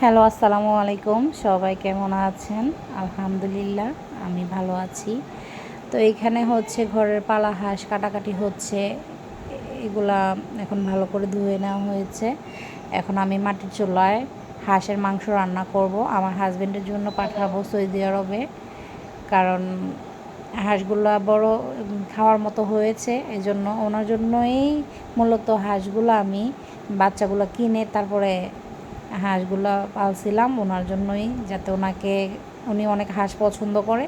Hello, আসসালামু আলাইকুম। সবাই কেমন আছেন? আলহামদুলিল্লাহ, আমি ভালো আছি। তো এখানে হচ্ছে ঘরের পালা হাঁস কাটাকাটি হচ্ছে। এগুলা এখন ভালো করে ধুয়ে নেওয়া হয়েছে। এখন আমি মাটির চুলায় হাঁসের মাংস রান্না করব। আমার হাজবেন্ডের জন্য পাঠাবো সৌদি আরবে। কারণ হাঁসগুলা বড় খাওয়ার মতো হয়েছে। এই জন্য ওনার জন্যই মূলত হাঁসগুলো আমি বাচ্চাগুলো কিনে তারপরে হাঁসগুলো পালছিলাম ওনার জন্যই, যাতে ওনাকে, উনি অনেক হাঁস পছন্দ করে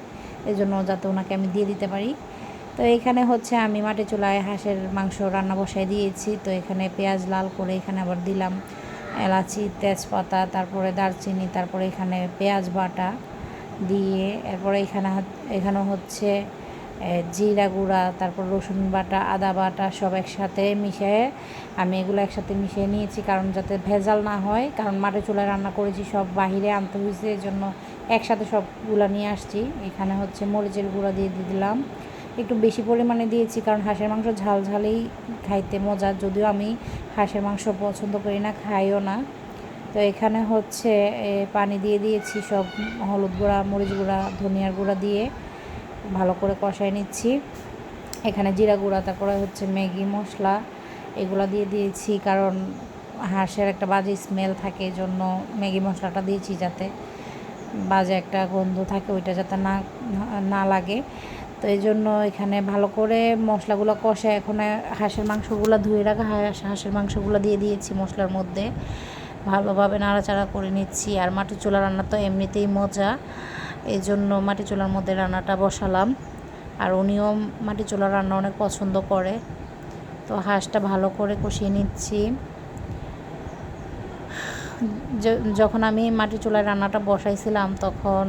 এই জন্য যাতে ওনাকে আমি দিয়ে দিতে পারি। তো এখানে হচ্ছে আমি মাটি চুলায় হাঁসের মাংস রান্না বসাই দিয়েছি, তো এখানে পেঁয়াজ লাল করে এখানে আবার দিলাম এলাচি, তেজপাতা, তারপরে দারচিনি, তারপরে এখানে পেঁয়াজ বাটা দিয়ে, এরপরে এখানে এখানে হচ্ছে জিরা গুঁড়া, তারপর রসুন বাটা, আদা বাটা সব একসাথে মিশিয়ে আমি এগুলো একসাথে মিশিয়ে নিয়েছি কারণ যাতে ভেজাল না হয়। কারণ মাটির চুলায় রান্না করেছি, সব বাহিরে আনতে হয়েছে এই জন্য একসাথে সবগুলো নিয়ে আসছি। এখানে হচ্ছে মরিচের গুঁড়া দিয়ে দিয়ে দিলাম। একটু বেশি পরিমাণে দিয়েছি কারণ হাঁসের মাংস ঝাল ঝালেই খাইতে মজা, যদিও আমি হাঁসের মাংস পছন্দ করি না, খাইও না। তো এখানে হচ্ছে পানি দিয়ে দিয়েছি সব হলুদ গুঁড়া, মরিচ গুঁড়া, ধনিয়ার গুঁড়া দিয়ে। ভালো করে কষাই নিচ্ছি। এখানে জিরা গুঁড়া, তারপরে হচ্ছে ম্যাগি মশলা, এগুলো দিয়ে দিয়েছি কারণ হাঁসের একটা বাজে স্মেল থাকে এই জন্য ম্যাগি মশলাটা দিয়েছি যাতে বাজে একটা গন্ধ থাকে, ওইটা যাতে না না লাগে। তো এই জন্য এখানে ভালো করে মশলাগুলো কষে এখন হাঁসের মাংসগুলো ধুয়ে রাখা হাঁস হাঁসের মাংসগুলো দিয়ে দিয়েছি মশলার মধ্যে। ভালোভাবে নাড়াচাড়া করে নিচ্ছি। আর মাটি চুলা রান্না তো এমনিতেই মজা। এই জন্য মাটি চুলার মধ্যে রান্নাটা বসালাম। আর উনিও মাটি চুলার রান্না অনেক পছন্দ করে। তো হাঁসটা ভালো করে কষিয়ে নিচ্ছি। যখন আমি মাটি চুলায় রান্নাটা বসাইছিলাম, তখন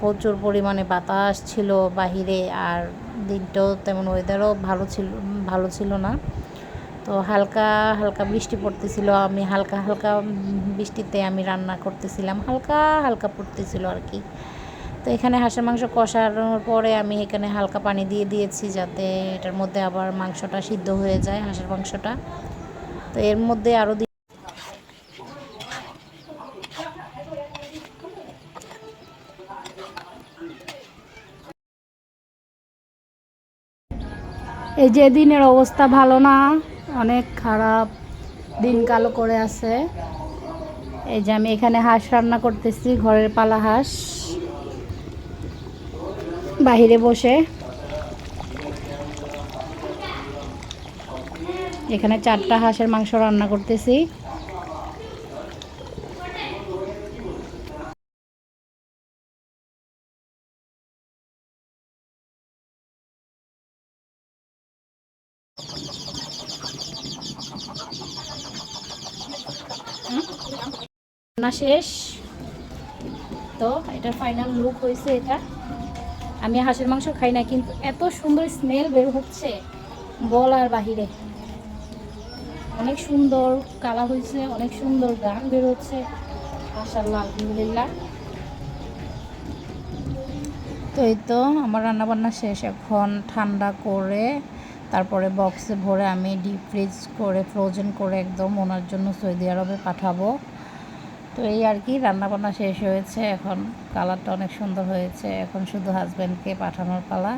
প্রচুর পরিমাণে বাতাস ছিল বাহিরে, আর দিনটাও তেমন ওয়েদারও ভালো ছিল ভালো ছিল না। তো হালকা হালকা বৃষ্টি পড়তেছিল। আমি হালকা হালকা বৃষ্টিতে আমি রান্না করতেছিলাম। হালকা হালকা পড়তেছিল আর কি তো এখানে হাঁসের মাংস কষানোর পরে আমি এখানে হালকা পানি দিয়ে দিয়েছি যাতে এটার মধ্যে আবার মাংসটা সিদ্ধ হয়ে যায়, হাঁসের মাংসটা। তো এর মধ্যে আরও এই যে দিনের অবস্থা ভালো না? অনেক খারাপ দিন কালো করে আছে। এই যে আমি এখানে হাঁস রান্না করতেছি, ঘরের পালা হাঁস। বাহিরে বসে। এখানে চারটা হাঁসের মাংস রান্না করতেছি। রান্না শেষ। তো এটা ফাইনাল লুক হয়েছে এটা। আমি হাঁসের মাংস খাই না, কিন্তু এত সুন্দর স্মেল বের হচ্ছে বলার বাহিরে। অনেক সুন্দর কালার হয়েছে, অনেক সুন্দর গান বের হচ্ছে মাসাল্লাহ আলহামদুলিল্লাহ। তো এই তো আমার রান্নাবান্না শেষ, এখন ঠান্ডা করে তারপরে বক্সে ভরে আমি ডিপ ফ্রিজ করে ফ্রোজেন করে একদম ওনার জন্য সৌদি আরবে পাঠাবো। তো এই আর কি, রান্নাবান্না শেষ হয়েছে, এখন কালারটা অনেক সুন্দর হয়েছে, এখন শুধু হাজব্যান্ডকে পাঠানোর পালা।